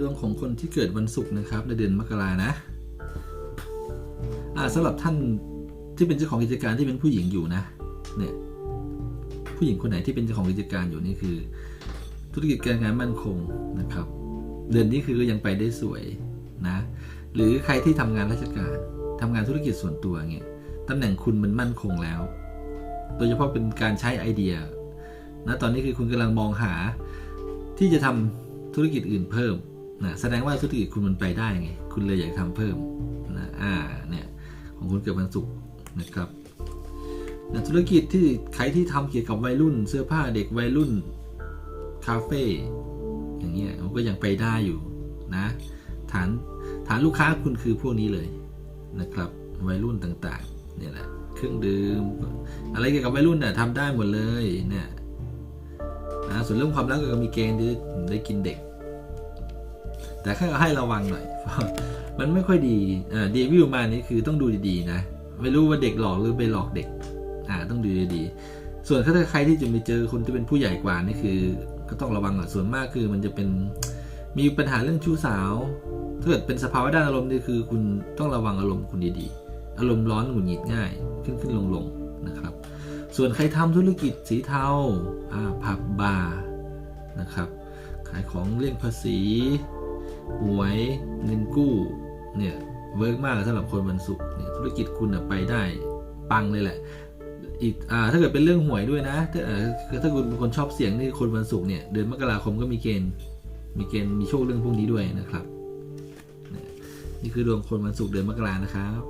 ดวงของคนที่เกิดวันศุกร์นะครับ ในเดือนมกรานะอ่าสำหรับท่านที่เป็นเจ้าของกิจการที่เป็นผู้หญิงอยู่นะ เนี่ย ผู้หญิงคนไหนที่เป็นเจ้าของกิจการอยู่นี่คือ ธุรกิจการงานมั่นคงนะครับ เดือนนี้คือยังไปได้สวยนะ หรือใครที่ทำงานราชการทำงานธุรกิจส่วนตัวเงี้ยตำแหน่งคุณมันมั่นคงแล้ว โดยเฉพาะเป็นการใช้ไอเดียนะตอนนี้คือคุณกำลังมองหาที่จะทำธุรกิจอื่นเพิ่ม นะแสดงว่าธุรกิจคุณมันไปได้ไง คุณเลยอยากทำเพิ่มนะอ่าเนี่ยของคุณเกิดวันศุกร์นะครับนะธุรกิจที่ใครที่ทำเกี่ยวกับวัยรุ่น เสื้อผ้าเด็กวัยรุ่นคาเฟ่อย่างเงี้ยมันก็ยังไปได้อยู่นะฐานฐานลูกค้าคุณคือพวกนี้เลยนะครับวัยรุ่นต่างๆเนี่ยแหละเครื่องดื่มอะไรเกี่ยวกับวัยรุ่นเนี่ยทำได้หมดเลยเนี่ยนะส่วนเรื่องความรักก็มีเกณฑ์ได้กินเด็ก แต่แค่ให้ระวังหน่อย มันไม่ค่อยดีอ่าเดวิลมานี่คือต้องดูดีๆนะ ไม่รู้ว่าเด็กหลอกหรือไปหลอกเด็ก อ่าต้องดูดีๆ ส่วนถ้าใครที่จะไปเจอคนที่เป็นผู้ใหญ่กว่านี่คือ ก็ต้องระวังหน่อยส่วนมากคือมันจะเป็นมีปัญหาเรื่องชู้สาวถ้าเกิดเป็นสภาวะด้านอารมณ์นี่คือ คุณต้องระวังอารมณ์คุณดีๆ อารมณ์ร้อนหงุดหงิดง่าย ขึ้นขึ้นลงลงนะครับ ส่วนใครทำธุรกิจสีเทาอ่าผับบาร์นะครับ ขายของเลี่ยงภาษี หวยเงินกู้เนี่ยเวิร์กมากสำหรับคนวันศุกร์เนี่ยธุรกิจคุณไปได้ปังเลยแหละอีกอ่าถ้าเกิดเป็นเรื่องหวยด้วยนะ ถ้าถ้าคุณเป็นคนชอบเสี่ยงนี่คนวันศุกร์เนี่ยเดือนมกราคมก็มีเกณฑ์มีเกณฑ์มีโชคเรื่องพวกนี้ด้วยนะครับ นี่ยนี่คือดวงคนวันศุกร์เดือนมกรานะครับ